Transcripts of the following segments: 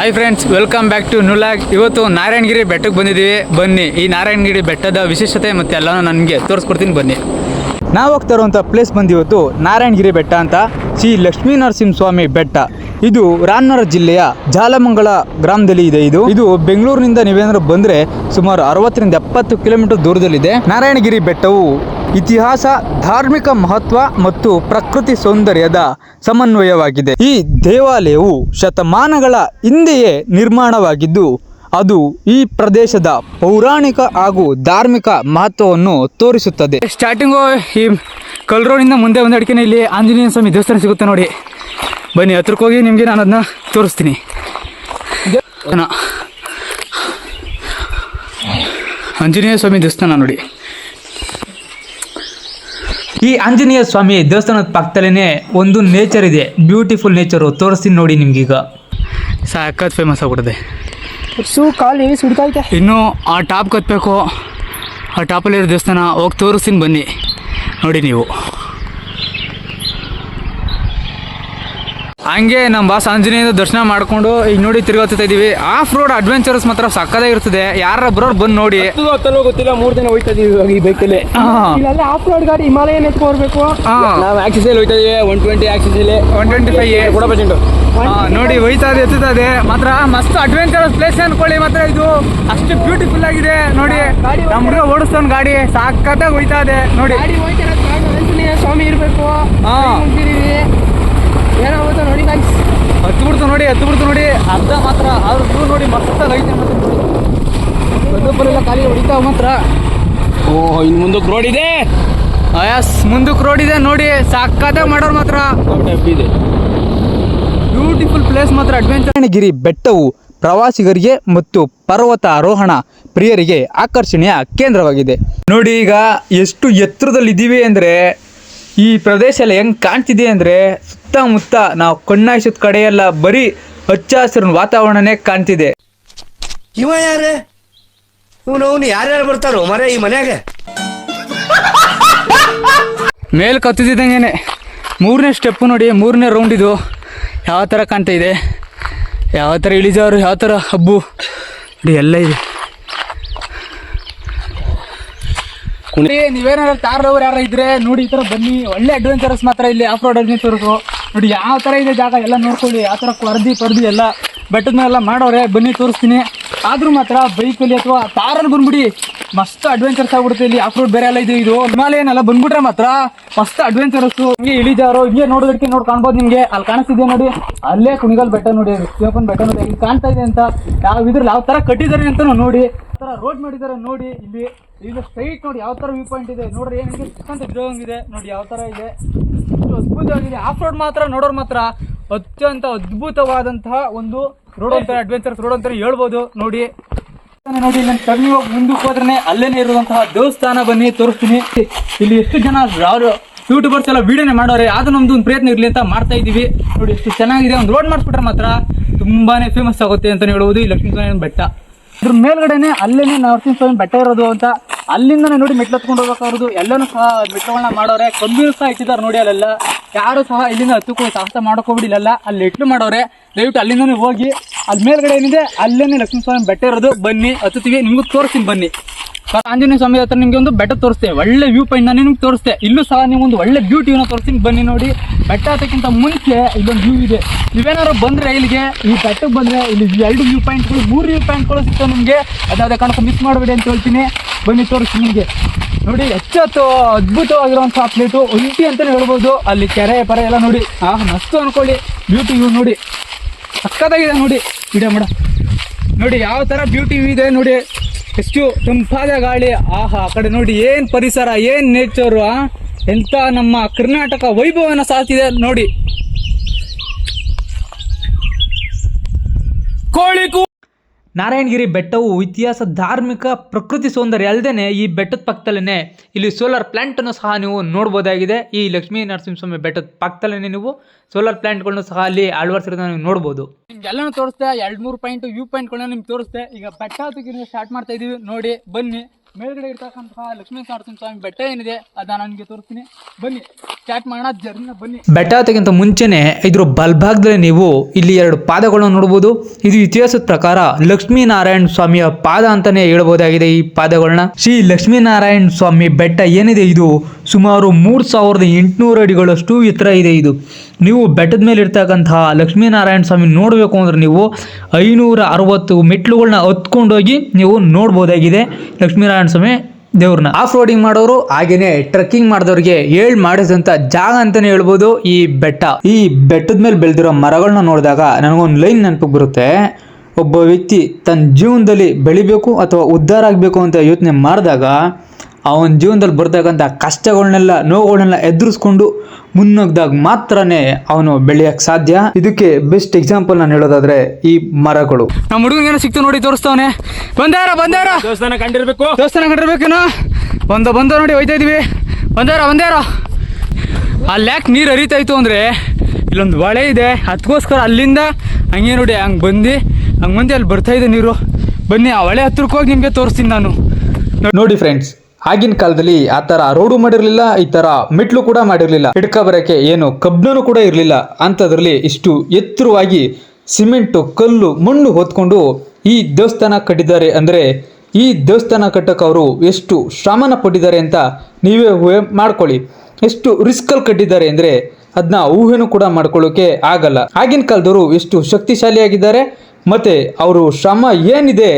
Hi friends welcome back to ನುಲಾಗ್ ಇವತ್ತು ನಾರಾಯಣಗಿರಿ ಬೆಟ್ಟಕ್ಕೆ ಬಂದಿದ್ದೀವಿ. ಬನ್ನಿ. ಈ ನಾರಾಯಣಗಿರಿ ಬೆಟ್ಟದ ವಿಶೇಷತೆ ಮತ್ತೆ ಎಲ್ಲನೂ ನನಗೆ ತೋರಿಸ್ಕೊಡ್ತೀನಿ. ಬನ್ನಿ. ನಾವು ಹೋಗ್ತಾ ಇರುವಂಥ ಪ್ಲೇಸ್ ಬಂದಿವತ್ತು ನಾರಾಯಣಗಿರಿ ಬೆಟ್ಟ ಅಂತ ಶ್ರೀ ಲಕ್ಷ್ಮೀ ನರಸಿಂಹ ಸ್ವಾಮಿ ಬೆಟ್ಟ. ಇದು ರಾಮನಗರ ಜಿಲ್ಲೆಯ ಜಾಲಮಂಗಲ ಗ್ರಾಮದಲ್ಲಿ ಇದೆ ಇದು. ಇದು ಬೆಂಗಳೂರಿನಿಂದ ನೀವೇನಾದ್ರು ಬಂದರೆ ಸುಮಾರು ಅರವತ್ತರಿಂದ ಎಪ್ಪತ್ತು ಕಿಲೋಮೀಟರ್ ದೂರದಲ್ಲಿದೆ. ನಾರಾಯಣಗಿರಿ ಬೆಟ್ಟವು ಇತಿಹಾಸ, ಧಾರ್ಮಿಕ ಮಹತ್ವ ಮತ್ತು ಪ್ರಕೃತಿ ಸೌಂದರ್ಯದ ಸಮನ್ವಯವಾಗಿದೆ. ಈ ದೇವಾಲಯವು ಶತಮಾನಗಳ ಹಿಂದೆಯೇ ನಿರ್ಮಾಣವಾಗಿದ್ದು ಅದು ಈ ಪ್ರದೇಶದ ಪೌರಾಣಿಕ ಹಾಗೂ ಧಾರ್ಮಿಕ ಮಹತ್ವವನ್ನು ತೋರಿಸುತ್ತದೆ. ಸ್ಟಾರ್ಟಿಂಗು ಈ ಕಲ್ ರೋಡಿಂದ ಮುಂದೆ ಒಂದು ಅಡಿಕೆನೇ ಇಲ್ಲಿ ಆಂಜನೇಯ ಸ್ವಾಮಿ ದೇವಸ್ಥಾನ ಸಿಗುತ್ತೆ ನೋಡಿ. ಬನ್ನಿ ಹತ್ರಕ್ಕೆ ಹೋಗಿ ನಿಮಗೆ ನಾನು ಅದನ್ನ ತೋರಿಸ್ತೀನಿ. ಆಂಜನೇಯ ಸ್ವಾಮಿ ದೇವಸ್ಥಾನ ನೋಡಿ. ಈ ಆಂಜನೇಯ ಸ್ವಾಮಿ ದೇವಸ್ಥಾನದ ಪಕ್ಕದಲ್ಲೇ ಒಂದು ನೇಚರ್ ಇದೆ. ಬ್ಯೂಟಿಫುಲ್ ನೇಚರು ತೋರಿಸ್ತೀನಿ ನೋಡಿ ನಿಮ್ಗೀಗ. ಸಾಕತ್ ಫೇಮಸ್ ಆಗ್ಬಿಟ್ಟಿದೆ. ಶೂ ಕಾಲು ಹೇಳಿ ಸುಡ್ತೈತೆ ಇನ್ನು ಆ ಟಾಪ್ ಕತ್ತಬೇಕು ಆ ಟಾಪಲ್ಲಿರೋ ದೇವಸ್ಥಾನ ಹೋಗಿ ತೋರಿಸ್ತೀನಿ ಬನ್ನಿ. ನೋಡಿ ನೀವು. ಹಂಗೆ ನಮ್ಮ ಬಾಸ್ ಆಂಜನೇಯದ ದರ್ಶನ ಮಾಡಿಕೊಂಡು ಈಗ ನೋಡಿ ತಿರುಗತ್ತಾ ಇದೀವಿ. ಆಫ್ ರೋಡ್ ಅಡ್ವೆಂಚರ್ಸ್ ಮಾತ್ರ ಸಕ್ಕದಾಗಿರ್ತದೆ ಯಾರ ಬರೋರು ಬಂದು ನೋಡಿ. ಗೊತ್ತಿಲ್ಲ ಮೂರು ದಿನ ಹೋಯ್ತಾ ಇದೀವಿ ಇವಾಗ ಈ ಬೈಕಲ್ಲಿ. ಇಲ್ಲೆಲ್ಲ ಆಫ್ ರೋಡ್ ಗಾಡಿ ಹಿಮಾಲಯನ್ ಎತ್ಕೊರ್ಬೇಕು ಹಾ. ನಾವು ಆಕ್ಸಿಸ್ ಅಲ್ಲಿ ಹೋಯ್ತಾ ಇದೀವಿ ಒನ್ ಟ್ವೆಂಟಿ ಆಕ್ಸಿಸಲ್ಲಿ ಒನ್ ಟ್ವೆಂಟಿ 125 ಕೂಡ ಪರ್ಸೆಂಟ್ ನೋಡಿ ಹೋಯ್ತಾ ಇದೆ ಎತ್ತುತ್ತಾ ಇದೆ ಮಾತ್ರ ಮಸ್ತ್ ಅಡ್ವೆಂಚರಸ್ ಪ್ಲೇಸ್ ಅನ್ಕೊಳ್ಳಿ ಮಾತ್ರ ಇದು. ಅಷ್ಟು ಬ್ಯೂಟಿಫುಲ್ ಆಗಿದೆ. ನೋಡಿ ನಮ್ಮ ಹುಡುಗ ಓಡಿಸ್ತಾನ ಗಾಡಿ. ಸಾಕತ್ತಾಗಿ ಹೋಯ್ತಾ ಇದೆ ನೋಡಿ. ಸ್ವಾಮಿ ಇರಬೇಕು. ಏನಾಗುತ್ತೋ ನೋಡಿ ಹತ್ತು ಬಿಡ್ತು ನೋಡಿ ಹತ್ತು ಬಿಡ್ತು ನೋಡಿ ಅರ್ಧ ಮಾತ್ರ. ಆದ್ರೂ ನೋಡಿ ಮಸ್ತ್ ಐತೆ ಎಲ್ಲ ಖಾಲಿ ಹೊಡಿತಾವ ಮಾತ್ರ. ಓಹ್ ಇನ್ನು ಮುಂದಕ್ಕೆ ರೋಡ್ ಇದೆ. ಮುಂದಕ್ಕೆ ರೋಡ್ ಇದೆ. ನೋಡಿ ಸಾಕಾದಾಗ ಮಾಡೋರು ಮಾತ್ರ. ಇದೆ. ಬ್ಯೂಟಿಫುಲ್ ಪ್ಲೇಸ್ ಮಾತ್ರ ಅಡ್ವೆಂಚರ್ ಗಿರಿ ಬೆಟ್ಟವು ಪ್ರವಾಸಿಗರಿಗೆ ಮತ್ತು ಪರ್ವತ ಆರೋಹಣ ಪ್ರಿಯರಿಗೆ ಆಕರ್ಷಣೆಯ ಕೇಂದ್ರವಾಗಿದೆ. ನೋಡಿ ಈಗ ಎಷ್ಟು ಎತ್ತರದಲ್ಲಿ ಇದ್ದೀವಿ ಅಂದರೆ ಈ ಪ್ರದೇಶ ಎಲ್ಲ ಹೆಂಗೆ ಕಾಣ್ತಿದೆ ಅಂದರೆ ಸುತ್ತಮುತ್ತ ನಾವು ಕಣ್ಣಾಯಿಸಿದ ಕಡೆಯೆಲ್ಲ ಬರೀ ಹಚ್ಚ ಹಸಿರಿನ ವಾತಾವರಣನೇ ಕಾಣ್ತಿದೆ. ಇವ ಯಾರೇ? ಇವನು ಅವನು ಯಾರ್ಯಾರು ಬರ್ತಾರೋ? ಮರೆ ಈ ಮನೆಗೆ. ಮೇಲ್ ಕತ್ತಿದ್ದಂಗೆನೆ ಮೂರನೇ ಸ್ಟೆಪ್ಪು ನೋಡಿ ಮೂರನೇ ರೌಂಡ್ ಇದು. ಯಾವ ಥರ ಕಾಣ್ತಾ ಇದೆ? ಯಾವ ಥರ ಇಳಿಜಾರು ಯಾವ ಥರ ಹಬ್ಬು? ನೋಡಿ ಎಲ್ಲ ಇದೆ. ನೋಡಿ, ನೀವೇನಾದ್ರು ಕಾರ್ ಲವರ್ ಯಾರು ಇದ್ರೆ ನೋಡಿ ಈ ಥರ ಬನ್ನಿ. ಒಳ್ಳೆ ಅಡ್ವೆಂಚರಸ್ ಮಾತ್ರ ಇಲ್ಲಿ ಆಫ್ ರೋಡ್ ಅಡ್ವೆಂಚರ್ಸ್ ನೋಡಿ ಯಾವ ಥರ ಇದೆ ಜಾಗ ಎಲ್ಲ ನೋಡ್ಕೊಳ್ಳಿ. ಯಾವ ಥರ ಕೊರ್ದಿ ಪರ್ದಿ ಎಲ್ಲ ಬೆಟ್ಟದನ್ನೆಲ್ಲ ಮಾಡೋರೆ. ಬನ್ನಿ ತೋರಿಸ್ತೀನಿ. ಆದರೂ ಮಾತ್ರ ಬೈಕಲ್ಲಿ ಅಥವಾ ಕಾರಲ್ಲಿ ಬಂದ್ಬಿಡಿ. ಮಸ್ತ್ ಅಡ್ವೆಂಚರ್ಸ್ ಆಗ್ಬಿಡುತ್ತೆ ಇಲ್ಲಿ. ಆಫ್ ರೋಡ್ ಬೇರೆ ಎಲ್ಲ ಇದೆ ಇದು. ಹಿಮಾಲಯನ್ ಏನಲ್ಲ, ಬಂದ್ಬಿಟ್ರೆ ಮಾತ್ರ ಮಸ್ತ್ ಅಡ್ವೆಂಚರಸ್ ಹಿಂಗೆ ಇಳಿದಾರೋ, ಹಿಂಗೆ ನೋಡೋದಕ್ಕೆ ನೋಡಿ ಕಾಣ್ಬೋದು ನಿಮ್ಗೆ. ಅಲ್ಲಿ ಕಾಣಿಸ್ತಿದೆ ನೋಡಿ? ಅಲ್ಲೇ ಕುಣಿಗಲ್ ಬೆಟ್ಟ ನೋಡಿ ಶಿವಪ್ಪನ ಬೆಟ್ಟ ನೋಡಿ. ಇಲ್ಲಿ ಕಾಣ್ತಾ ಇದೆ ಅಂತ ಯಾವ ಇದ್ರಲ್ಲಿ ಯಾವ ತರ ಕಟ್ಟಿದ್ದಾರೆ ಅಂತ ನೋಡಿ. ತರ ರೋಡ್ ಮಾಡಿದ್ದಾರೆ ನೋಡಿ. ಇಲ್ಲಿ ಈಗ ಸ್ಟ್ರೈಟ್ ನೋಡಿ ಯಾವ ತರ ವ್ಯೂ ಪಾಯಿಂಟ್ ಇದೆ. ನೋಡ್ರಿ ಏನಿದೆ ಅಂತ ಇದೆ ನೋಡಿ ಯಾವ ತರ ಇದೆ. ಅದ್ಭುತವಾಗಿದೆ. ಆಫ್ ರೋಡ್ ಮಾತ್ರ, ನೋಡೋರು ಮಾತ್ರ ಅತ್ಯಂತ ಅದ್ಭುತವಾದಂತಹ ಒಂದು ರೋಡ್ ಅಂತಾರೆ ಅಡ್ವೆಂಚರ್ಸ್ ರೋಡ್ ಅಂತ ಹೇಳ್ಬೋದು. ನೋಡಿ. ನೋಡಿ, ಇಲ್ಲಿ ಕಣ್ಣು ಹೋಗಿ ಮುಂದಕ್ಕೆ ಹೋದ್ರೆ ಅಲ್ಲೇನೆ ಇರುವಂತಹ ದೇವಸ್ಥಾನ ಬನ್ನಿ, ತೋರಿಸ್ತೀನಿ. ಇಲ್ಲಿ ಎಷ್ಟು ಜನ ಯಾರು ಯೂಟ್ಯೂಬರ್ಸ್ ಎಲ್ಲ ವಿಡಿಯೋನೇ ಮಾಡೋರೆ ಅದು ನಮ್ದು ಒಂದು ಪ್ರಯತ್ನ ಇರಲಿ ಅಂತ ಮಾಡ್ತಾ ಇದೀವಿ ನೋಡಿ, ಎಷ್ಟು ಚೆನ್ನಾಗಿದೆ, ಒಂದು ರೋಡ್ ಮಾಡಿಸ್ಬಿಟ್ರೆ ಮಾತ್ರ ತುಂಬಾನೇ ಫೇಮಸ್ ಆಗುತ್ತೆ ಅಂತ ಹೇಳ್ಬೋದು. ಈ ಲಕ್ಷ್ಮೀ ಸ್ವಾಮಿ ಬೆಟ್ಟ. ಇದ್ರ ಮೇಲ್ಗಡೆನೆ ಅಲ್ಲೇನೆ ನರಸಿಂಹ ಸ್ವಾಮಿ ಬೆಟ್ಟ ಇರೋದು ಅಂತ. ಅಲ್ಲಿಂದನೇ ನೋಡಿ ಮೆಟ್ಲು ಹತ್ಕೊಂಡು ಹೋಗಬೇಕಾದ್ರು ಎಲ್ಲನೂ ಸಹ ಮೆಟ್ಲುಗಳನ್ನ ಮಾಡೋರೆ. ಕಂಬಿನೂ ಸಹ ಇಟ್ಟಿದ್ದಾರೆ ನೋಡಿ ಅಲ್ಲೆಲ್ಲ. ಯಾರು ಸಹ ಇಲ್ಲಿಂದ ಹತ್ತಕ್ಕೂ ಸಾಹಸ ಮಾಡೋಕೋಬಿಡಿ ಇಲ್ಲೆಲ್ಲ ಅಲ್ಲಿ ಇಟ್ಲು ಮಾಡೋರೆ? ದಯವಿಟ್ಟು ಅಲ್ಲಿಂದನೇ ಹೋಗಿ. ಅಲ್ಲಿ ಮೇಲ್ಗಡೆ ಏನಿದೆ ಅಲ್ಲೇ ಲಕ್ಷ್ಮೀ ಸ್ವಾಮಿ ಬೆಟ್ಟ ಇರೋದು. ಬನ್ನಿ, ಹತ್ತುತ್ತೀವಿ. ನಿಮ್ಗೆ ತೋರಿಸ್ತೀನಿ, ಬನ್ನಿ. ಆಂಜನೇಯ ಸ್ವಾಮಿ ಹತ್ರ ನಿಮಗೆ ಒಂದು ಬೆಟ್ಟ ತೋರಿಸ್ತೆ ಒಳ್ಳೆ ವ್ಯೂ ಪಾಯಿಂಟ್ ನಾನು ನಿಮ್ಗೆ ತೋರಿಸ್ತೆ ಇಲ್ಲೂ ಸಹ ನೀವು ಒಂದು ಒಳ್ಳೆ ಬ್ಯೂಟಿನ ತೋರಿಸ್ತೀನಿ. ಬನ್ನಿ ನೋಡಿ. ಬೆಟ್ಟ ಹತ್ತಕ್ಕಿಂತ ಮುಂಚೆ ಇಲ್ಲೊಂದು ವ್ಯೂ ಇದೆ. ನೀವೇನಾದ್ರು ಬಂದರೆ ಇಲ್ಲಿಗೆ ಈ ಬೆಟ್ಟಕ್ಕೆ ಬಂದ್ರೆ ಇಲ್ಲಿ ಎರಡು ವ್ಯೂ ಪಾಯಿಂಟ್ಗಳು ಮೂರು ವ್ಯೂ ಪಾಯಿಂಟ್ಗಳು ಸಿಗ್ತವೆ ನಿಮಗೆ. ಅದಾದ ಕಾರಣಕ್ಕೆ ಮಿಸ್ ಮಾಡಬೇಡಿ ಅಂತ ಹೇಳ್ತೀನಿ. ಬನ್ನಿ ತೋರಿಸ್ತೀನಿ ನಿಮಗೆ. ನೋಡಿ ಹೆಚ್ಚು ಅದ್ಭುತವಾಗಿರುವಂತಹ ಪ್ಲೇಟು. ಒಂಟಿ ಅಂತಲೇ ಹೇಳ್ಬೋದು. ಅಲ್ಲಿ ಕೆರೆ, ಪರೆ ಎಲ್ಲ ನೋಡಿ. ಆ, ಮಸ್ತು ಅನ್ಕೊಳ್ಳಿ. ಬ್ಯೂಟಿ ವ್ಯೂ ನೋಡಿ. ಸಕ್ಕತ್ತಾಗಿದೆ ನೋಡಿ. ವಿಡಿಯೋ ಮೇಡಮ್ ನೋಡಿ, ಯಾವ ಥರ ಬ್ಯೂಟಿ ಇದೆ ನೋಡಿ. ಎಷ್ಟು ತಂಪಾದ ಗಾಳಿ. ಆಹಾ, ಆ ಕಡೆ ನೋಡಿ, ಏನು ಪರಿಸರ, ಏನು ನೇಚರು ಎಂಥ ನಮ್ಮ ಕರ್ನಾಟಕ ವೈಭವನ ಸಾಧಿಸಿದೆ ನೋಡಿ. ಕೋಳಿ ನಾರಾಯಣಗಿರಿ ಬೆಟ್ಟವು ಇತಿಹಾಸ ಧಾರ್ಮಿಕ ಪ್ರಕೃತಿ ಸೌಂದರ್ಯ ಅಲ್ಲದೆ ಈ ಬೆಟ್ಟದ ಪಕ್ಕದಲ್ಲೇ ಇಲ್ಲಿ ಸೋಲಾರ್ ಪ್ಲ್ಯಾಂಟನ್ನು ಸಹ ನೀವು ನೋಡ್ಬೋದಾಗಿದೆ. ಈ ಲಕ್ಷ್ಮೀ ನರಸಿಂಹಸ್ವಾಮಿ ಬೆಟ್ಟದ ಪಕ್ಕದಲ್ಲೇ ನೀವು ಸೋಲಾರ್ ಪ್ಲ್ಯಾಂಟ್ಗಳನ್ನು ಸಹ ಅಲ್ಲಿ ಅಳವಡಿಸಿರೋದನ್ನ ನೀವು ನೋಡ್ಬೋದು. ಎಲ್ಲ ತೋರಿಸ್ತೆ ಎರಡು ಮೂರು ಪಾಯಿಂಟ್ ವ್ಯೂ ಪಾಯಿಂಟ್ಗಳನ್ನ ನಿಮ್ಗೆ ತೋರಿಸ್ತೆ ಈಗ ಬೆಟ್ಟ ಹತ್ತಕ್ಕೆ ಸ್ಟಾರ್ಟ್ ಮಾಡ್ತಾ ಇದೀವಿ, ನೋಡಿ, ಬನ್ನಿ. ಮೇಲ್ಗಡೆ ಇರ್ತಕ್ಕಂತಹ ಲಕ್ಷ್ಮೀ ನರಸಿಂಹಸ್ವಾಮಿ ಬೆಟ್ಟ ಏನಿದೆ, ಅದನ್ನ ನನಗೆ ತೋರಿಸ್ತೀನಿ. ಬನ್ನಿ. ಸ್ಟಾರ್ಟ್ ಮಾಡೋಣ ಬೆಟ್ಟ ಹತ್ತಕ್ಕಿಂತ ಮುಂಚೆನೆ ಇದ್ರ ಬಲ್ಭಾಗದಲ್ಲಿ ನೀವು ಇಲ್ಲಿ ಎರಡು ಪಾದಗಳನ್ನು ನೋಡಬಹುದು ಇದು ಇತಿಹಾಸದ ಪ್ರಕಾರ ಲಕ್ಷ್ಮೀನಾರಾಯಣ ಸ್ವಾಮಿಯ ಪಾದ ಅಂತಾನೆ ಹೇಳಬಹುದಾಗಿದೆ ಈ ಪಾದಗಳನ್ನ. ಶ್ರೀ ಲಕ್ಷ್ಮೀನಾರಾಯಣ ಸ್ವಾಮಿ ಬೆಟ್ಟ ಏನಿದೆ ಇದು? ಸುಮಾರು ಮೂರ್ ಸಾವಿರದ ಎಂಟುನೂರು ಅಡಿಗಳಷ್ಟು ಎತ್ತರ ಇದೆ ಇದು. ನೀವು ಬೆಟ್ಟದ ಮೇಲೆ ಇರ್ತಕ್ಕಂತಹ ಲಕ್ಷ್ಮೀನಾರಾಯಣ ಸ್ವಾಮಿ ನೋಡಬೇಕು ಅಂದ್ರೆ ನೀವು ಐನೂರ ಅರವತ್ತು ಮೆಟ್ಲುಗಳನ್ನ ಹತ್ಕೊಂಡೋಗಿ ನೀವು ನೋಡ್ಬೋದಾಗಿದೆ. ಲಕ್ಷ್ಮೀನಾರಾಯಣ ಸ್ವಾಮಿ ದೇವ್ರನ್ನ. ಆಫ್ ರೋಡಿಂಗ್ ಮಾಡೋರು ಹಾಗೇನೆ ಟ್ರೆಕ್ಕಿಂಗ್ ಮಾಡಿದವ್ರಿಗೆ ಹೇಳ್ ಮಾಡಿದಂತ ಜಾಗ ಅಂತಾನೆ ಹೇಳ್ಬೋದು ಈ ಬೆಟ್ಟ. ಈ ಬೆಟ್ಟದ ಮೇಲೆ ಬೆಳೆದಿರೋ ಮರಗಳನ್ನ ನೋಡಿದಾಗ ನನಗೊಂದು ಲೈನ್ ನೆನಪಿಗೆ ಬರುತ್ತೆ. ಒಬ್ಬ ವ್ಯಕ್ತಿ ತನ್ನ ಜೀವನದಲ್ಲಿ ಬೆಳಿಬೇಕು ಅಥವಾ ಉದ್ಧಾರ ಆಗಬೇಕು ಅಂತ ಯೋಚನೆ ಮಾಡಿದಾಗ ಅವನ ಜೀವನದಲ್ಲಿ ಬರ್ತಕ್ಕಂಥ ಕಷ್ಟಗಳನ್ನೆಲ್ಲ ನೋವುಗಳನ್ನೆಲ್ಲ ಎದುರಿಸ್ಕೊಂಡು ಮುನ್ನುಗ್ದಾಗ ಮಾತ್ರನೇ ಅವನು ಬೆಳೆಯಕ್ಕೆ ಸಾಧ್ಯ. ಇದಕ್ಕೆ ಬೆಸ್ಟ್ ಎಕ್ಸಾಂಪಲ್ ನಾನು ಹೇಳೋದಾದ್ರೆ ಈ ಮರಗಳು. ನಮ್ಮ ಹುಡುಗನ ಏನೋ ಸಿಕ್ತು ನೋಡಿ ತೋರಿಸ್ತಾವನೆ. ಬಂದಾರ ಬಂದಾರ. ದೇವಸ್ಥಾನ ಕಂಡಿರ್ಬೇಕು. ದೇವಸ್ಥಾನ ಕಂಡಿರ್ಬೇಕೇನೋ? ಒಂದು ಬಂದ ನೋಡಿ ಹೋಯ್ತಾ ಇದೀವಿ. ಬಂದಾರ ಬಂದಾರ. ಅಲ್ಲಿ ಯಾಕೆ ನೀರು ಹರಿತಾ ಇತ್ತು ಅಂದರೆ ಇಲ್ಲೊಂದು ಹೊಳೆ ಇದೆ. ಅದಕ್ಕೋಸ್ಕರ ಅಲ್ಲಿಂದ ಹಂಗೆ ನೋಡಿ ಹಂಗೆ ಬಂದು. ಹಂಗೆ ಬಂದು ಅಲ್ಲಿ ಬರ್ತಾ ಇದೆ ನೀರು. ಬನ್ನಿ ಆ ಹೊಳೆ ಹತ್ರಕ್ಕೆ ಹೋಗಿ ನಿಮಗೆ ತೋರಿಸ್ತೀನಿ ನಾನು. ನೋಡಿ ಫ್ರೆಂಡ್ಸ್ ಆಗಿನ ಕಾಲದಲ್ಲಿ ಆ ತರ ರೋಡು ಮಾಡಿರ್ಲಿಲ್ಲ, ಈ ತರ ಮೆಟ್ಲು ಕೂಡ ಮಾಡಿರ್ಲಿಲ್ಲ. ಹಿಡ್ಕ ಬರಕ್ಕೆ ಏನು ಕಬ್ಬನೂ ಕೂಡ ಇರಲಿಲ್ಲ. ಅಂಥದ್ರಲ್ಲಿ ಇಷ್ಟು ಎತ್ತರವಾಗಿ ಸಿಮೆಂಟು, ಕಲ್ಲು, ಮಣ್ಣು ಹೊತ್ಕೊಂಡು ಈ ದೇವಸ್ಥಾನ ಕಟ್ಟಿದ್ದಾರೆ ಅಂದ್ರೆ ಈ ದೇವಸ್ಥಾನ ಕಟ್ಟಕ್ಕೆ ಅವರು ಎಷ್ಟು ಶ್ರಮನ ಪಟ್ಟಿದ್ದಾರೆ ಅಂತ ನೀವೇ ಊಹೆ ಮಾಡ್ಕೊಳ್ಳಿ. ಎಷ್ಟು ರಿಸ್ಕಲ್ಲಿ ಕಟ್ಟಿದ್ದಾರೆ ಅಂದ್ರೆ ಅದನ್ನ ಊಹೆನೂ ಕೂಡ ಮಾಡ್ಕೊಳ್ಳೋಕೆ ಆಗಲ್ಲ. ಆಗಿನ ಕಾಲದವರು ಎಷ್ಟು ಶಕ್ತಿಶಾಲಿಯಾಗಿದ್ದಾರೆ, ಮತ್ತೆ ಅವರು ಶ್ರಮ ಏನಿದೆ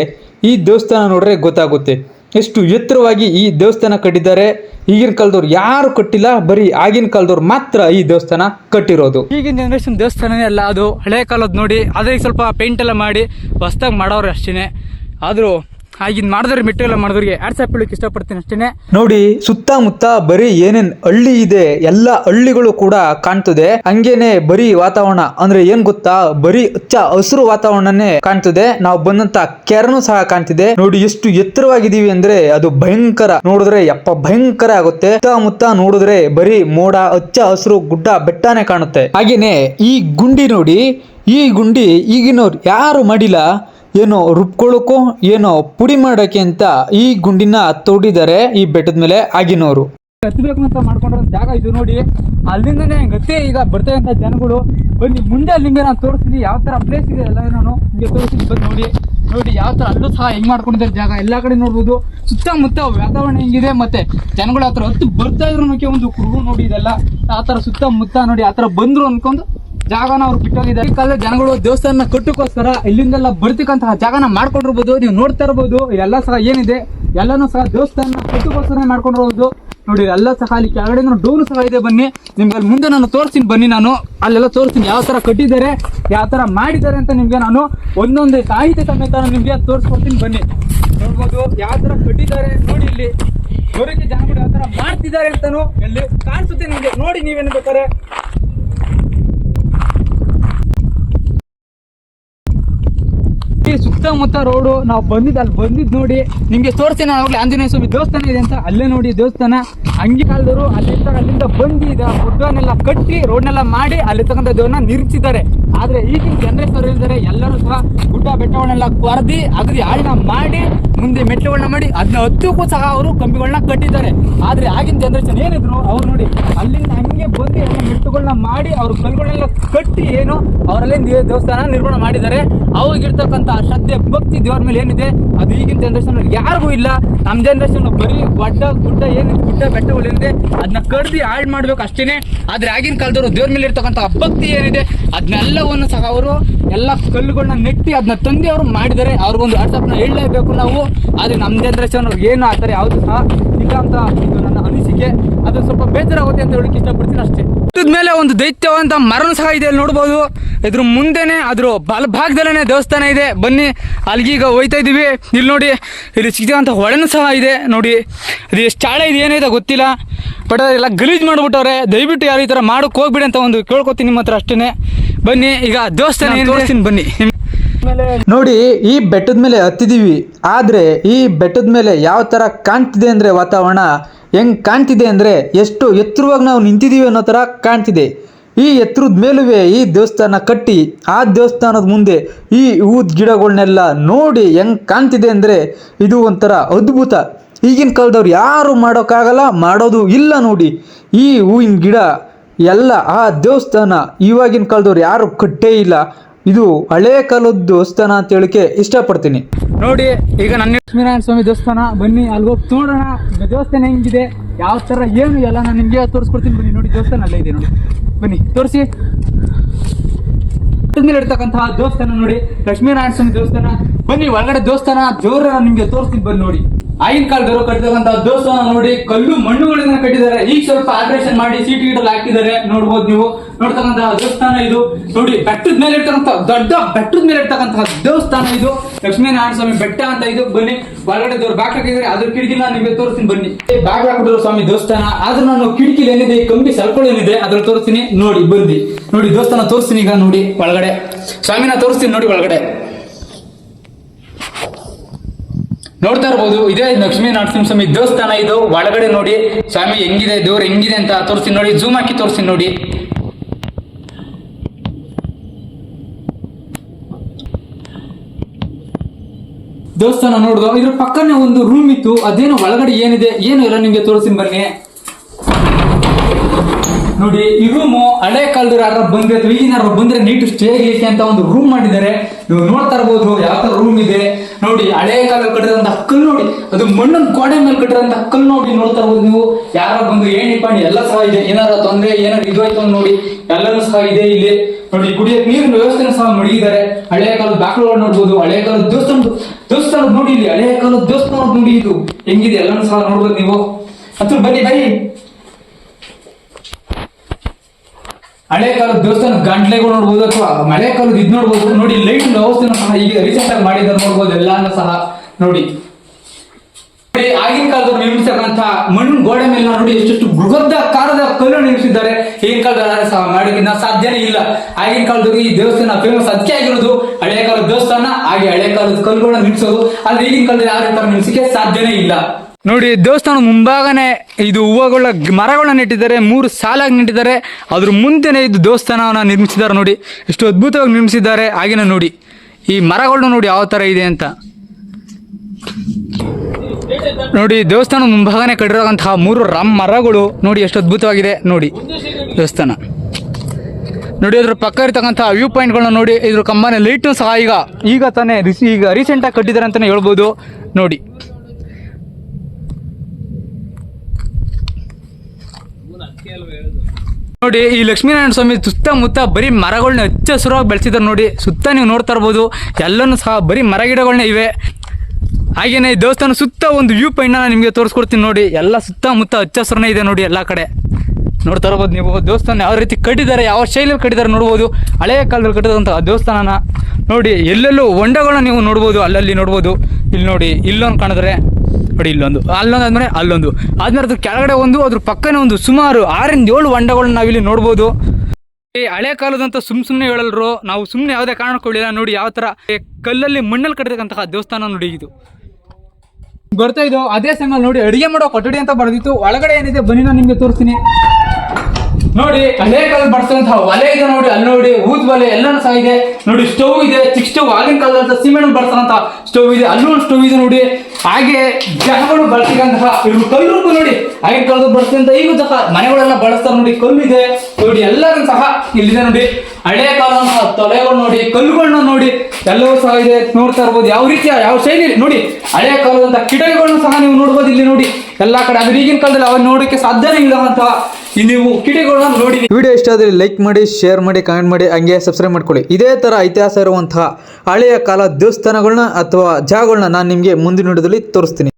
ಈ ದೇವಸ್ಥಾನ ನೋಡ್ರೆ ಗೊತ್ತಾಗುತ್ತೆ. ಎಷ್ಟು ಎತ್ತರವಾಗಿ ಈ ದೇವಸ್ಥಾನ ಕಟ್ಟಿದ್ದಾರೆ, ಈಗಿನ ಕಾಲದವ್ರು ಯಾರು ಕಟ್ಟಿಲ್ಲ, ಬರೀ ಆಗಿನ ಕಾಲದವ್ರು ಮಾತ್ರ ಈ ದೇವಸ್ಥಾನ ಕಟ್ಟಿರೋದು. ಈಗಿನ ಜನರೇಷನ್ ದೇವಸ್ಥಾನನೇ ಅಲ್ಲ ಅದು. ಹಳೆ ಕಾಲದ ನೋಡಿ ಅದೇ ಸ್ವಲ್ಪ ಪೇಂಟ್ ಎಲ್ಲ ಮಾಡಿ, ಹೊಸ್ದಾಗಿ ಮಾಡೋರು ಅಷ್ಟೇ ಆದರೂ ಆಗಿನ ಮಾಡಿದ್ರೆ ಮೆಟ್ಟು ಎಲ್ಲ ಮಾಡಿದ್ರಿಗೆ ಆಡ್ಸಪ್ ಹೇಳಕ್ಕೆ ಇಷ್ಟಪಡ್ತೀನಿ ಅಷ್ಟೇ ನೋಡಿ, ಸುತ್ತಮುತ್ತ ಬರೀ ಏನೇನ್ ಹಳ್ಳಿ ಇದೆ, ಎಲ್ಲ ಹಳ್ಳಿಗಳು ಕೂಡ ಕಾಣ್ತದೆ. ಹಂಗೇನೆ ಬರೀ ವಾತಾವರಣ ಅಂದ್ರೆ ಏನ್ ಗೊತ್ತಾ? ಬರೀ ಹಚ್ಚ ಹಸಿರು ವಾತಾವರಣನೇ ಕಾಣ್ತದೆ. ನಾವು ಬಂದಂತ ಕೆರನು ಸಹ ಕಾಣ್ತಿದೆ. ನೋಡಿ, ಎಷ್ಟು ಎತ್ತರವಾಗಿದೀವಿ ಅಂದ್ರೆ ಅದು ಭಯಂಕರ. ನೋಡಿದ್ರೆ ಯಪ್ಪ, ಭಯಂಕರ ಆಗುತ್ತೆ. ಸುತ್ತಮುತ್ತ ನೋಡಿದ್ರೆ ಬರೀ ಮೋಡ ಹಚ್ಚ ಹಸಿರು, ಗುಡ್ಡ, ಬೆಟ್ಟನೇ ಕಾಣುತ್ತೆ. ಹಾಗೇನೆ ಈ ಗುಂಡಿ ನೋಡಿ, ಈ ಗುಂಡಿ ಈಗಿನವ್ರು ಯಾರು ಮಾಡಿಲ್ಲ? ಏನೋ ರುಬ್ಕೊಳ್ಳೋಕ್ಕೋ ಏನೋ ಪುಡಿ ಮಾಡೋಕೆ ಅಂತ ಈ ಗುಂಡಿನ ತೋಡಿದ್ದಾರೆ ಈ ಬೆಟ್ಟದ ಮೇಲೆ ಆಗಿನವರು ಹತ್ತಬೇಕು ಅಂತ ಮಾಡ್ಕೊಂಡಿರೋ ಜಾಗ ಇದು ನೋಡಿ. ಅಲ್ಲಿಂದನೇ ಗತಿ ಈಗ ಬರ್ತಾ ಇದ್ದ ಜನಗಳು. ಬನ್ನಿ, ಮುಂದೆ ಅಲ್ಲಿಂದ ನಾನು ತೋರಿಸ್ತೀನಿ ಯಾವ ಥರ ಪ್ಲೇಸ್ ಇದೆ ಎಲ್ಲ ನಾನು ನಿಮಗೆ ತೋರಿಸ್ತೀನಿ ಬಂದು ನೋಡಿ. ನೋಡಿ, ಯಾವ ಥರ ಅಲ್ಲೂ ಸಹ ಹೆಂಗ್ ಮಾಡ್ಕೊಂಡಿದ್ದಾರೆ ಜಾಗ. ಎಲ್ಲ ಕಡೆ ನೋಡ್ಬೋದು. ಸುತ್ತಮುತ್ತ ವಾತಾವರಣ ಹೆಂಗಿದೆ ಮತ್ತೆ ಜನಗಳು ಆ ಥರ ಹತ್ತು ಬರ್ತಾ ಇದ್ರು ಒಂದು ಕುರುಗು ನೋಡಿ ಇದೆಲ್ಲ. ಆ ಥರ ಸುತ್ತಮುತ್ತ ನೋಡಿ, ಆ ಥರ ಬಂದ್ರು ಅನ್ಕೊಂಡು ಜಾಗನ ಅವ್ರು ಬಿಟ್ಟೋಗಿದ್ದಾರೆ ಈ ಕಾಲದ ಜನಗಳು ದೇವಸ್ಥಾನ ಕಟ್ಟಕ್ಕೋಸ್ಕರ ಇಲ್ಲಿಂದೆಲ್ಲ ಬರ್ತಕ್ಕಂತಹ ಜಾಗನ ಮಾಡ್ಕೊಂಡಿರ್ಬೋದು. ನೀವು ನೋಡ್ತಾ ಇರ್ಬೋದು, ಎಲ್ಲ ಸಹ ಏನಿದೆ. ಎಲ್ಲನೂ ಸಹ ದೇವಸ್ಥಾನ ಕಟ್ಟಕ್ಕೋಸ್ಕರ ಮಾಡ್ಕೊಂಡಿರ್ಬೋದು ನೋಡಿ, ಎಲ್ಲ ಸಹ ಅಲ್ಲಿ ಕೆಳಗಡೆ ಡೋನು ಸಹ ಇದೆ. ಬನ್ನಿ, ನಿಮ್ಗೆ ಅಲ್ಲಿ ಮುಂದೆ ನಾನು ತೋರಿಸ್ತೀನಿ. ಬನ್ನಿ ನಾನು. ಅಲ್ಲೆಲ್ಲ ತೋರಿಸ್ತೀನಿ ಯಾವ ತರ ಕಟ್ಟಿದ್ದಾರೆ, ಯಾವ ತರ ಮಾಡಿದ್ದಾರೆ ಅಂತ ನಿಮ್ಗೆ ನಾನು ಒಂದೊಂದು ಸಾಹಿತ್ಯ ಸಮೇತ ನಿಮಗೆ ತೋರಿಸ್ಕೊಡ್ತೀನಿ. ಬನ್ನಿ. ನೋಡ್ಬೋದು, ಯಾವ ತರ ಕಟ್ಟಿದ್ದಾರೆ ನೋಡಿ ಇಲ್ಲಿ. ಹೊರಗೆ ಜನಗಳು ಯಾವ ತರ ಮಾಡ್ತಿದ್ದಾರೆ ಅಂತಾನು ಎಲ್ಲಿ ಕಾಣಿಸುತ್ತೆ ನಿಮ್ಗೆ. ನೋಡಿ ನೀವೇನು ಬೇಕಾರೆ ಈ ಸುತ್ತಮುತ್ತ ರೋಡು ನಾವು ಬಂದಿದ್ದು ಅಲ್ಲಿ ಬಂದಿದ್ದು ನೋಡಿ, ನಿಮಗೆ ತೋರಿಸ್ತೀನಿ ನಾನು ಹೋಗ್ಲಿ, ಆಂಜನೇಯ ಸ್ವಾಮಿ ದೇವಸ್ಥಾನ ಇದೆ ಅಂತ. ಅಲ್ಲೇ ನೋಡಿ ದೇವಸ್ಥಾನ. ಹಂಗೆ ಕಾಲದವರು ಅಲ್ಲಿ ಅಲ್ಲಿಂದ ಬಂದು ಈಗ ಗುಡ್ಡನೆಲ್ಲ ಕಟ್ಟಿ ರೋಡ್ನೆಲ್ಲ ಮಾಡಿ ಅಲ್ಲಿ ತಕ್ಕಂತ ದೇವ್ರನ್ನ ನಿರ್ಮಿಸಿದ್ದಾರೆ ಆದ್ರೆ ಈಗಿನ ಜನರೇಟರ್ ಇಲ್ದಾರೆ ಎಲ್ಲರೂ ಸಹ ಗುಡ್ಡ ಬೆಟ್ಟಗಳನ್ನೆಲ್ಲ ಕೊರದಿ ಅಗದಿ ಆಳಿನ ಮಾಡಿ, ಮುಂದೆ ಮೆಟ್ಲುಗಳನ್ನ ಮಾಡಿ ಅದನ್ನ ಹತ್ತಕ್ಕೂ ಸಹ ಅವರು ಕಂಬಿಗಳನ್ನ ಕಟ್ಟಿದ್ದಾರೆ. ಆದ್ರೆ ಆಗಿನ ಜನರೇಷನ್ ಏನಿದ್ರು, ಅವ್ರು ನೋಡಿ, ಅಲ್ಲಿಂದ ಹಂಗೆ ಬಂದು ಎಲ್ಲ ಮೆಟ್ಟುಗಳನ್ನ ಮಾಡಿ ಅವ್ರ ಕಲ್ಗಳನ್ನೆಲ್ಲ ಕಟ್ಟಿ ಏನು ಅವರಲ್ಲೇ ದೇವಸ್ಥಾನ ನಿರ್ಮಾಣ ಮಾಡಿದ್ದಾರೆ. ಅವಾಗಿರ್ತಕ್ಕಂಥ ಶ್ರದ್ಧೆ, ಭಕ್ತಿ ದೇವ್ರ ಮೇಲೆ ಏನಿದೆ, ಅದು ಈಗಿನ ಜನರೇಷನ್ ಯಾರಿಗೂ ಇಲ್ಲ. ನಮ್ಮ ಜನರೇಷನ್ ಬರೀ ಗುಡ್ಡ ಗುಡ್ಡ, ಏನು ಗುಡ್ಡ, ಬೆಟ್ಟಗಳು ಏನಿದೆ ಅದನ್ನ ಕಡ್ದು ಹಾಳು ಮಾಡ್ಬೇಕು ಅಷ್ಟೇನೆ. ಆದ್ರೆ ಆಗಿನ ಕಾಲದವರು ದೇವ್ರ ಮೇಲೆ ಇರ್ತಕ್ಕಂಥ ಭಕ್ತಿ ಏನಿದೆ ಅದನ್ನೆಲ್ಲವನ್ನು ಸಹ ಅವರು ಎಲ್ಲ ಕಲ್ಲುಗಳನ್ನ ನೆಟ್ಟಿ ಅದನ್ನ ತಂದು ಅವರು ಮಾಡಿದ್ದಾರೆ. ಅವ್ರಿಗೊಂದು ವಾಟ್ಸಪ್ನ ಹೇಳಲೇಬೇಕು ನಾವು. ಆದ್ರೆ ನಮ್ಮ ಜನರೇಷನ್ ಏನು ಆ ಥರ ಯಾವುದು ಸಹ ಇಲ್ಲ ಅಂತ ನನ್ನ ಅನಿಸಿಕೆ ಅದು ಸ್ವಲ್ಪ ಬೇಜಾರಾಗುತ್ತೆ ಅಂತ ಹೇಳಕ್ಕೆ ಇಷ್ಟಪಡ್ತೀನಿ ಅಷ್ಟೇ. ಮೇಲೆ ಒಂದು ದೈತ್ಯವಂತ ಮರಣ ಸಹ ಇದೆ ಅಲ್ಲಿ ನೋಡ್ಬೋದು. ಇದ್ರ ಮುಂದೆನೆ ಅದ್ರ ಬಲಭಾಗದಲ್ಲೇ ದೇವಸ್ಥಾನ ಇದೆ. ಬನ್ನಿ ಅಲ್ಲಿಗೀಗ ಹೋಯ್ತಾ ಇದೀವಿ ಇಲ್ಲಿ ನೋಡಿ ಇಲ್ಲಿ ಸಿಗ್ತಕ್ಕಂಥ ಹೊಳೆನೂ ಸಹ ಇದೆ. ನೋಡಿ ಅದು ಎಷ್ಟು ಚಾಳೆ ಇದೆ ಏನಿದೆ ಗೊತ್ತಿಲ್ಲ. ಬಟ್ ಅದೆಲ್ಲ ಗಲೀಜು ಮಾಡ್ಬಿಟ್ಟವ್ರೆ. ದಯವಿಟ್ಟು ಯಾರು ಈ ಥರ ಮಾಡೋಕೆ ಹೋಗ್ಬಿಡಿ ಅಂತ ಒಂದು ಕೇಳ್ಕೊತೀನಿ ನಿಮ್ಮ ಹತ್ರ ಅಷ್ಟೇ ಬನ್ನಿ ಈಗ ದೇವಸ್ಥಾನ ಏನು ತೋರಿಸ್ತೀನಿ ಬನ್ನಿ. ಮೇಲೆ ನೋಡಿ ಈ ಬೆಟ್ಟದ ಮೇಲೆ ಹತ್ತಿದೀವಿ. ಆದ್ರೆ ಈ ಬೆಟ್ಟದ ಮೇಲೆ ಯಾವ ತರ ಕಾಣ್ತಿದೆ ಅಂದ್ರೆ ವಾತಾವರಣ? ಹೆಂಗ್ ಕಾಣ್ತಿದೆ ಅಂದರೆ ಎಷ್ಟು ಎತ್ತರವಾಗಿ ನಾವು ನಿಂತಿದ್ದೀವಿ ಅನ್ನೋ ಥರ ಕಾಣ್ತಿದೆ. ಈ ಎತ್ತರದ ಮೇಲುವೆ, ಈ ದೇವಸ್ಥಾನ ಕಟ್ಟಿ, ಆ ದೇವಸ್ಥಾನದ ಮುಂದೆ ಈ ಊದ್ ಗಿಡಗಳನ್ನೆಲ್ಲ ನೋಡಿ ಹೆಂಗೆ ಕಾಣ್ತಿದೆ ಅಂದರೆ ಇದು ಒಂಥರ ಅದ್ಭುತ. ಈಗಿನ ಕಾಲದವ್ರು ಯಾರು ಮಾಡೋಕ್ಕಾಗಲ್ಲ, ಮಾಡೋದು ಇಲ್ಲ ನೋಡಿ. ಈ ಹೂವಿನ ಗಿಡ, ಎಲ್ಲ ಆ ದೇವಸ್ಥಾನ ಇವಾಗಿನ ಕಾಲದವ್ರು ಯಾರು ಕಟ್ಟೇ ಇಲ್ಲ. ಇದು ಹಳೇ ಕಾಲದ ದೇವಸ್ಥಾನ ಅಂತ ಹೇಳಕ್ಕೆ ಇಷ್ಟಪಡ್ತೀನಿ. ನೋಡಿ, ಈಗ ನನ್ನ ಲಕ್ಷ್ಮೀನಾರಾಯಣ ಸ್ವಾಮಿ ದೇವಸ್ಥಾನ, ಬನ್ನಿ, ಅಲ್ಲಿ ಹೋಗಿ ನೋಡೋಣ ದೇವಸ್ಥಾನ ಹೆಂಗಿದೆ, ಯಾವ ಥರ ಏನು, ಎಲ್ಲ ನಾನು ನಿಮಗೆ ತೋರಿಸ್ಕೊಡ್ತೀನಿ ಬನ್ನಿ. ನೋಡಿ, ದೇವಸ್ಥಾನ ಅಲ್ಲೇ ಇದೆ ನೋಡಿ. ಬನ್ನಿ, ತೋರಿಸಿ. ಇರ್ತಕ್ಕಂತಹ ದೇವಸ್ಥಾನ ನೋಡಿ ಲಕ್ಷ್ಮೀನಾರಾಯಣ ಸ್ವಾಮಿ ದೇವಸ್ಥಾನ. ಬನ್ನಿ ಒಳಗಡೆ ದೇವಸ್ಥಾನ ಜೋರ ನಾನು ನಿಮಗೆ ತೋರಿಸ್ತೀನಿ ಬನ್ನಿ ನೋಡಿ. ಆಗಿನ ಕಾಲದವರು ಕಟ್ಟಿದಂತ ದೇವಸ್ಥಾನ ನೋಡಿ ಕಲ್ಲು ಮಣ್ಣುಗಳಿಂದ ಕಟ್ಟಿದ್ದಾರೆ. ಈಗ ಸ್ವಲ್ಪ ಆಲ್ಟ್ರೇಷನ್ ಮಾಡಿ ಸೀಟ್ ಗೀಟಲ್ಲಿ ಹಾಕಿದ್ದಾರೆ. ನೋಡ್ಬೋದು ನೀವು. ನೋಡ್ತಕ್ಕಂತಹ ದೇವಸ್ಥಾನ ಇದು. ನೋಡಿ, ಬೆಟ್ಟದ ಮೇಲೆ ಇರ್ತಕ್ಕಂಥ, ದೊಡ್ಡ ಬೆಟ್ಟದ ಮೇಲೆ ಇರ್ತಕ್ಕಂತಹ ದೇವಸ್ಥಾನ ಇದು. ಲಕ್ಷ್ಮೀನಾರಾಯಣ ಸ್ವಾಮಿ ಬೆಟ್ಟ ಅಂತ ಇದು. ಬನ್ನಿ. ಒಳಗಡೆ ದೇವ್ರು ಬಾಕ್ ಹಾಕಿದ್ರೆ ಅದ್ರ ನಾನು ನಿಮಗೆ ತೋರಿಸ್ತೀನಿ. ಬನ್ನಿ. ಬ್ಯಾಗ್ ಹಾಕಿದ್ರು ಸ್ವಾಮಿ ದೇವಸ್ಥಾನ. ಆದ್ರೂ ನಾನು ಕಿಟಕಿ ಏನಿದೆ, ಈ ಕಂಬಿ ಸಲ್ಕೊಳ್ಳೇನಿದೆ ಅದ್ರ ತೋರಿಸ್ತೀನಿ. ನೋಡಿ, ಬನ್ನಿ. ನೋಡಿ, ದೇವಸ್ಥಾನ ತೋರಿಸ್ತೀನಿ ಈಗ. ನೋಡಿ, ಒಳಗಡೆ. ಸ್ವಾಮಿನ ತೋರಿಸ್ತೀನಿ. ನೋಡಿ, ಒಳಗಡೆ. ನೋಡ್ತಾ ಇರ್ಬೋದು, ಇದೇ ಲಕ್ಷ್ಮೀ ನರಸಿಂಹ ಸ್ವಾಮಿ ದೇವಸ್ಥಾನ ಇದು. ಒಳಗಡೆ ನೋಡಿ, ಸ್ವಾಮಿ ಹೆಂಗಿದೆ, ದೇವ್ರು ಹೆಂಗಿದೆ ಅಂತ ತೋರಿಸಿ ನೋಡಿ ಜೂಮ್ ಹಾಕಿ ತೋರಿಸಿ ನೋಡಿ. ದೇವಸ್ಥಾನ ನೋಡಿದ್ರು ಇದ್ರ ಪಕ್ಕನೇ ಒಂದು ರೂಮ್ ಇತ್ತು, ಅದೇನೋ ಒಳಗಡೆ ಏನಿದೆ, ಏನು ಎಲ್ಲ ನಿಮ್ಗೆ ತೋರಿಸಿ ಬನ್ನಿ. ನೋಡಿ, ಈ ರೂಮು ಹಳೆ ಕಾಲದ ಯಾರು ಈಗಿನ ಬಂದ್ರೆ ನೀಟ್ ಸ್ಟೇ ಆಗ್ಲಿಕ್ಕೆ ಅಂತ ಒಂದು ರೂಮ್ ಮಾಡಿದ್ದಾರೆ. ನೀವು ನೋಡ್ತಾ ಇರ್ಬೋದು, ಯಾವ ತರ ರೂಮ್ ಇದೆ. ನೋಡಿ, ಹಳೆ ಕಾಲ ಕಟ್ಟಿದಂತ ಕಲ್ಲು ನೋಡಿ, ಅದು ಮಣ್ಣನ್ ಗೋಡೆ ಮೇಲೆ ಕಟ್ಟಿದಂತ ಕಲ್ಲು ನೋಡಿ ನೋಡ್ತಾ ಇರ್ಬೋದು ನೀವು. ಯಾರ ಬಂದು ಏಣಿ ಪಾಣಿ ಎಲ್ಲ ಸಹ ಇದೆ. ಏನಾರ ತೊಂದ್ರೆ ಏನಾರ ಇದು ಆಯ್ತು ಅಂತ ನೋಡಿ ಎಲ್ಲರೂ ಸಹ ಇದೆ ಇಲ್ಲಿ. ನೋಡಿ ಕುಡಿಯಕ್ಕೆ ನೀರಿನ ವ್ಯವಸ್ಥೆ ಸಹ ಮಡಗಿದ್ದಾರೆ. ಹಳೆ ಕಾಲದ ದಾಖಲೆಗಳು ನೋಡ್ಬೋದು, ಹಳೆ ಕಾಲದ ದೇವಸ್ಥಾನ ದೇವಸ್ಥಾನ ನೋಡಿ ಇಲ್ಲಿ, ಹಳೆ ಕಾಲದ ದೇವಸ್ಥಾನ ನೋಡಿ ಇದು ಹೆಂಗಿದೆ, ಎಲ್ಲಾನು ಸಹ ನೋಡ್ಬೋದು ನೀವು. ಹತ್ರ ಬನ್ನಿ ಬನ್ನಿ. ಹಳೆ ಕಾಲದ ದೇವಸ್ಥಾನ ಗಂಟ್ಲೆಗಳು ನೋಡ್ಬೋದು ಅಥವಾ ಮಳೆ ಕಾಲದ ಇದ್ ನೋಡ್ಬೋದು. ನೋಡಿ ಲೈಟ್ ವ್ಯವಸ್ಥೆನೂ ಸಹ ಈಗ ರೀಸೆಂಟ್ ಆಗಿ ಮಾಡಿದ್ರು ನೋಡ್ಬೋದು ಎಲ್ಲಾನು ಸಹ ನೋಡಿ. ಆಗಿನ ಕಾಲದವ್ರು ನಿರ್ಮಿಸಿರ್ತಕ್ಕಂತಹ ಮಣ್ಣು ಗೋಡೆ ಮೇಲೆ ನೋಡಿ ಎಷ್ಟು ಬೃಹದ ಕಾಲದ ಕಲ್ಲು ನಿರ್ಮಿಸಿದ್ದಾರೆ. ಈಗಿನ ಕಾಲದಲ್ಲಿ ಸಹ ಮಾಡೋದನ್ನ ಸಾಧ್ಯನೇ ಇಲ್ಲ. ಆಗಿನ ಕಾಲದಲ್ಲಿ ಈ ದೇವಸ್ಥಾನ ಫೇಮಸ್ ಅದಕ್ಕೆ ಆಗಿರೋದು ಹಳೆ ಕಾಲದ ದೇವಸ್ಥಾನ, ಹಾಗೆ ಹಳೆ ಕಾಲದ ಕಲ್ಲುಗಳನ್ನ ನಿರ್ಮಿಸೋದು. ಆದ್ರೆ ಈಗಿನ ಕಾಲದಲ್ಲಿ ಯಾವ ನಿಲ್ಸಕ್ಕೆ ಸಾಧ್ಯನೇ ಇಲ್ಲ. ನೋಡಿ, ದೇವಸ್ಥಾನ ಮುಂಭಾಗನೇ ಇದು ಹೂವುಗಳ ಮರಗಳನ್ನ ನೆಟ್ಟಿದ್ದಾರೆ, ಮೂರು ಸಾಲಾಗಿ ನೆಟ್ಟಿದ್ದಾರೆ, ಅದ್ರ ಮುಂದೆನೆ ಇದು ದೇವಸ್ಥಾನವನ್ನ ನಿರ್ಮಿಸಿದ್ದಾರೆ ನೋಡಿ. ಎಷ್ಟು ಅದ್ಭುತವಾಗಿ ನಿರ್ಮಿಸಿದ್ದಾರೆ ಆಗಿನ ನೋಡಿ. ಈ ಮರಗಳನ್ನ ನೋಡಿ ಯಾವ ತರ ಇದೆ ಅಂತ. ನೋಡಿ, ದೇವಸ್ಥಾನ ಮುಂಭಾಗನೆ ಕಟ್ಟಿರೋಂತಹ ಮೂರು ರಮ್ ಮರಗಳು ನೋಡಿ ಎಷ್ಟು ಅದ್ಭುತವಾಗಿದೆ, ನೋಡಿ. ದೇವಸ್ಥಾನ. ನೋಡಿ, ಅದ್ರ ಪಕ್ಕ ಇರ್ತಕ್ಕಂಥ ವ್ಯೂ ಪಾಯಿಂಟ್ಗಳನ್ನ ನೋಡಿ. ಇದ್ರ ಕಂಬನೆ ಲೈಟು ಸಹ ಈಗ ಈಗ ತಾನೇ ರಿಸಿ, ಈಗ ರೀಸೆಂಟಾಗಿ ಕಟ್ಟಿದ್ದಾರೆ ಅಂತಲೇ ಹೇಳ್ಬೋದು. ನೋಡಿ. ನೋಡಿ, ಈ ಲಕ್ಷ್ಮೀನಾರಾಯಣ ಸ್ವಾಮಿ ಸುತ್ತಮುತ್ತ ಬರೀ ಮರಗಳನ್ನ ಹಚ್ಚ ಹಸಿರಾಗಿ ಬೆಳೆಸಿದ್ದಾರೆ ನೋಡಿ. ಸುತ್ತ ನೀವು ನೋಡ್ತಾ ಇರ್ಬೋದು, ಎಲ್ಲನೂ ಸಹ ಬರೀ ಮರ ಗಿಡಗಳನ್ನ ಇವೆ. ಹಾಗೇನೆ ದೇವಸ್ಥಾನ ಸುತ್ತ ಒಂದು ವ್ಯೂ ಪಾಯಿಂಟ್ನ ನಿಮಗೆ ತೋರಿಸ್ಕೊಡ್ತೀನಿ ನೋಡಿ. ಎಲ್ಲ ಸುತ್ತಮುತ್ತ ಹಚ್ಚ ಹಸಿರನೇ ಇದೆ ನೋಡಿ ಎಲ್ಲ ಕಡೆ. ನೋಡ್ತಾ ಇರ್ಬೋದು ನೀವು. ದೇವಸ್ಥಾನ ಯಾವ ರೀತಿ ಕಟ್ಟಿದ್ದಾರೆ, ಯಾವ ಶೈಲಿಯಲ್ಲಿ ಕಟ್ಟಿದ್ದಾರೆ ನೋಡ್ಬೋದು. ಹಳೆಯ ಕಾಲದಲ್ಲಿ ಕಟ್ಟಿದಂಥ ದೇವಸ್ಥಾನನ ನೋಡಿ, ಎಲ್ಲೆಲ್ಲೂ ಹೊಂಡಗಳನ್ನ ನೀವು ನೋಡ್ಬೋದು. ಅಲ್ಲಲ್ಲಿ ನೋಡ್ಬೋದು. ಇಲ್ಲಿ ನೋಡಿ, ಇಲ್ಲೊಂದು ಕಾಣಿದ್ರೆ, ನೋಡಿ ಇಲ್ಲೊಂದು, ಅಲ್ಲೊಂದು ಆದ್ಮೇಲೆ ಅಲ್ಲೊಂದು. ಆದ್ಮೇಲೆ ಅದ್ರ ಕೆಳಗಡೆ ಒಂದು, ಅದ್ರ ಪಕ್ಕನೇ ಒಂದು ಸುಮಾರು ಆರಿಂದ ಏಳು ಹೊಂಡಗಳನ್ನ ನಾವಿಲ್ಲಿ ನೋಡ್ಬೋದು. ಈ ಹಳೆ ಕಾಲದಂತ ಸುಮ್ ಸುಮ್ಮನೆ ಹೇಳಲ್ರು. ನಾವು ಸುಮ್ಮನೆ ಯಾವುದೇ ಕಾರಣಕ್ಕೊಳ್ಳಿಲ್ಲ ನೋಡಿ, ಯಾವ ತರ ಕಲ್ಲಲ್ಲಿ ಮಣ್ಣಲ್ಲಿ ಕಟ್ಟಿರ್ತಕ್ಕಂತಹ ದೇವಸ್ಥಾನ ನೋಡಿ ಇದು. ಬರ್ತಾ ಇದು. ಅದೇ ಸಮಯ ನೋಡಿ, ಅಡಿಗೆ ಮಾಡೋ ಕೊಠಡಿ ಅಂತ ಬರ್ದಿತ್ತು. ಒಳಗಡೆ ಏನಿದೆ, ಬನ್ನಿ, ನಾನು ನಿಮ್ಗೆ ತೋರಿಸ್ತೀನಿ. ನೋಡಿ ಕಾಲದಲ್ಲಿ ಬಳಸುವಂತಹ ಒಲೆ ಇದೆ ನೋಡಿ, ಅಲ್ಲಿ ನೋಡಿ ಊದ್ ಒಲೆ ಎಲ್ಲಾನು ಸಹ ಇದೆ. ನೋಡಿ ಸ್ಟವ್ ಇದೆ ಚಿಕ್ಕ ಸ್ಟವ್ ಆಗಿನ ಕಾಲದ ಸಿಮೆಂಟ್ ಬಳಸಂತ ಸ್ಟವ್ ಇದೆ. ಅಲ್ಲೂ ಒಂದು ಸ್ಟವ್ ಇದೆ ನೋಡಿ. ಹಾಗೆ ಜನಗಳು ಬಳಸಿದಂತಹ ಇವ್ರು ಕಲ್ಲು ನೋಡಿ. ಆಗಿನ ಕಾಲದ ಬಳಸಿದಂತ ಈಗೂ ಸಹ ಮನೆಗಳೆಲ್ಲ ಬಳಸ್ತಾರೆ ನೋಡಿ, ಕಲ್ಲು ಇದೆ. ನೋಡಿ, ಎಲ್ಲರೂ ಸಹ ಇಲ್ಲಿದೆ ನೋಡಿ. ಹಳೆ ಕಾಲದ ತೊಲೆಗಳು ನೋಡಿ, ಕಲ್ಲುಗಳನ್ನ ನೋಡಿ. ಎಲ್ಲವೂ ಸಹ ಇದೆ, ನೋಡ್ತಾ ಇರ್ಬೋದು. ಯಾವ ರೀತಿಯ, ಯಾವ ಶೈಲಿ ನೋಡಿ, ಹಳೆ ಕಾಲದಂತ ಕಿಟಕಿಗಳನ್ನ ಸಹ ನೀವು ನೋಡ್ಬೋದು ಇಲ್ಲಿ ನೋಡಿ. ಎಲ್ಲಾ ಕಡೆ, ಅದು ಈಗಿನ ಕಾಲದಲ್ಲಿ ಅವಾಗ ನೋಡೋಕೆ ಸಾಧ್ಯನೇ ಈ ನೀವು ಕಿಟಕಿಗಳನ್ನ ನೋಡಿ ವಿಡಿಯೋ ಇಷ್ಟ ಆದರೆ ಲೈಕ್ ಮಾಡಿ, ಶೇರ್ ಮಾಡಿ, ಕಮೆಂಟ್ ಮಾಡಿ, ಹಂಗೆ ಸಬ್ಸ್ಕ್ರೈಬ್ ಮಾಡ್ಕೊಳ್ಳಿ. ಇದೇ ತರ ಇತಿಹಾಸ ಇರುವಂತಹ ಹಳೆಯ ಕಾಲ ದೇವಸ್ಥಾನಗಳನ್ನ ಅಥವಾ ಜಾಗಗಳನ್ನ ನಾನು ನಿಮಗೆ ಮುಂದಿನ ವಿಡಿಯೋದಲ್ಲಿ ತೋರಿಸ್ತೀನಿ.